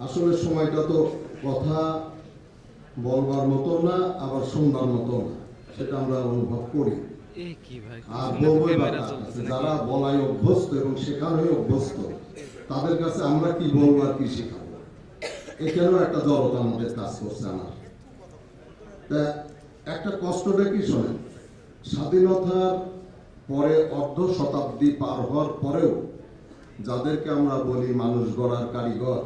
আসলে সময়টা তো কথা বলবার মতো না আবার শুনবার মতো না। সেটা আমরা অনুভব করি। আর বলবোই? যারা বলাই অভ্যস্ত এবং শেখানোই অভ্যস্ত তাদের কাছে আমরা কি বলব আর কি শেখাবো? এখানেও একটা জড়তা আমাদের কাজ করছে আমার? তা একটা কষ্টটা কি শোনেন স্বাধীনতার পরে অর্ধ শতাব্দী পার হওয়ার পরেও যাদেরকে আমরা বলি মানুষ গড়ার কারিগর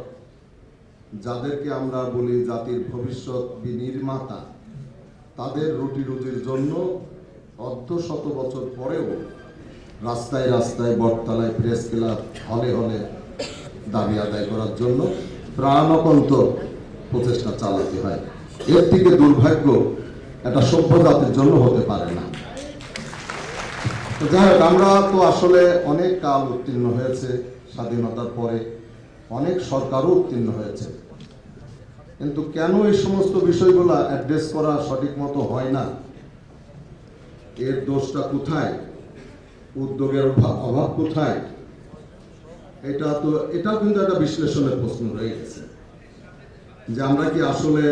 যাদেরকে আমরা বলি জাতির ভবিষ্যৎ বিনির্মাতা, তাদের রুটি রুজির জন্য অর্ধ শত বছর পরেও রাস্তায় রাস্তায় বটতলায় প্রেস ক্লাব হলে হলে দাবি আদায় করার জন্য প্রাণকন্ত প্রচেষ্টা চালাতে হয়। এর থেকে দুর্ভাগ্য একটা সভ্য জাতির জন্য হতে পারে না। যাই হোক, আমরা তো আসলে অনেক কাল উত্তীর্ণ হয়েছে, স্বাধীনতার পরে অনেক সরকারও উত্তীর্ণ হয়েছে। কিন্তু কেন এই সমস্ত বিষয়গুলো অ্যাড্রেস করা সঠিক মতো হয় না? এর দোষটা কোথায়? উদ্যোগের অভাব কোথায়? এটা তো এটাও কিন্তু একটা বিশ্লেষণের প্রশ্ন রয়ে গেছে। যে আমরা কি আসলে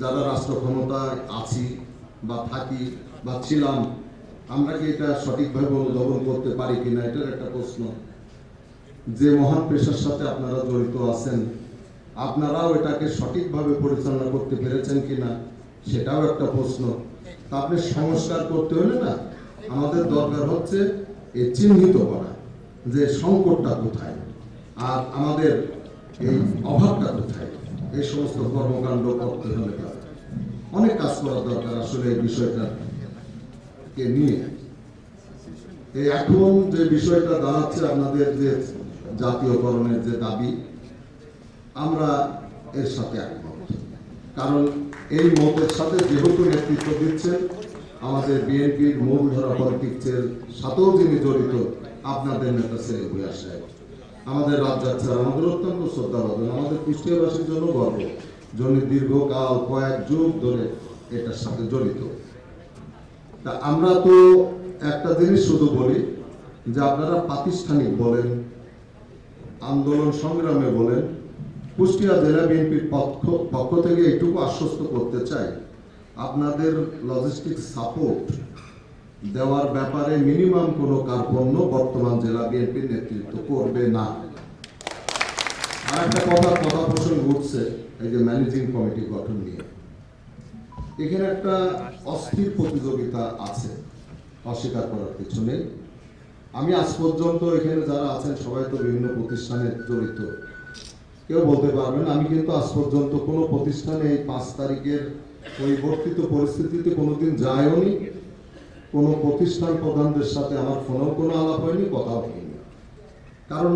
যারা রাষ্ট্র ক্ষমতায় আছি বা থাকি বা ছিলাম, আমরা কি এটা সঠিকভাবে অনুধাবন করতে পারি কিনা? এটার একটা প্রশ্ন। যে মহান পেশার সাথে আপনারা জড়িত আছেন আপনারাও এটাকে সঠিকভাবে পরিচালনা করতে পেরেছেন কিনা সেটাও একটা প্রশ্ন। তা আপনি সংস্কার করতে হলে না, আমাদের দরকার হচ্ছে এ চিহ্নিত করা যে সংকটটা কোথায় আর আমাদের এই অভাবটা কোথায়। এই সমস্ত কর্মকাণ্ড করতে হলে অনেক কাজ করা দরকার আসলে এই বিষয়টাকে নিয়ে। এই এখন যে বিষয়টা দাঁড়াচ্ছে আপনাদের যে জাতীয়করণের যে দাবি আমরা এর সাথে একমত। কারণ এই মতের সাথে যেহেতু নেতৃত্ব দিচ্ছেন, আমাদের বিএনপির মূলধারা পলিটিক্সের সাথেও যিনি জড়িত, আপনাদের নেতা ছেলে ভূয়া সাহেব। আমাদের রাজ্জাক স্যার আমাদের অত্যন্ত শ্রদ্ধা শ্রদ্ধাভাজন আমাদের কুষ্টিয়াবাসীর জন্য গর্ব জন্য দীর্ঘকাল কয়েক যুগ ধরে এটার সাথে জড়িত। তা আমরা তো একটা জিনিস শুধু বলি, যে আপনারা প্রাতিষ্ঠানিক বলেন, আন্দোলন সংগ্রামে বলেন কুষ্টিয়া জেলা বিএনপির পক্ষ পক্ষ থেকে এইটুকু আশ্বস্ত করতে চাই, আপনাদের লজিস্টিক সাপোর্ট দেওয়ার ব্যাপারে মিনিমাম কোনো কার্পণ্য বর্তমান জেলা বিএনপির নেতৃত্ব করবে না। আর একটা কথা কথা প্রসঙ্গ উঠছে, এই যে ম্যানেজিং কমিটি গঠন নিয়ে। এখানে একটা অস্থির প্রতিযোগিতা আছে, অস্বীকার করার কিছু নেই। আমি আজ পর্যন্ত এখানে যারা আছেন, সবাই তো বিভিন্ন প্রতিষ্ঠানে জড়িত। কেউ বলতে পারবেন আমি কিন্তু আজ পর্যন্ত কোনো প্রতিষ্ঠানে এই পাঁচ তারিখের পরিবর্তিত পরিস্থিতিতে কোনোদিন যায়ওনি কোনো প্রতিষ্ঠান প্রধানদের সাথে আমার ফোনেও কোনো আলাপ হয়নি, কথাও হয়নি। কারণ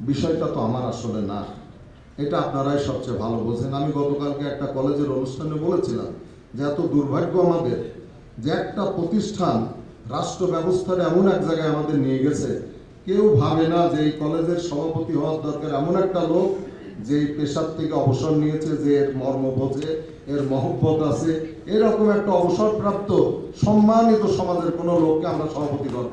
বিষয়টা তো আমার আসলে না। এটা আপনারাই সবচেয়ে ভালো বোঝেন। আমি গতকালকে একটা কলেজের অনুষ্ঠানে বলেছিলাম যে এত দুর্ভাগ্য আমাদের যে একটা প্রতিষ্ঠান রাষ্ট্র ব্যবস্থার এমন এক জায়গায় আমাদের নিয়ে গেছে। কেউ ভাবে না যে এই কলেজের সভাপতি হওয়ার দরকার এমন একটা লোক যে পেশার থেকে অবসর নিয়েছে, যে এর মর্ম বোঝে, এর মহব্বত আছে, এরকম একটা অবসরপ্রাপ্ত সম্মানিত সমাজের কোনো লোককে আমরা সভাপতি করব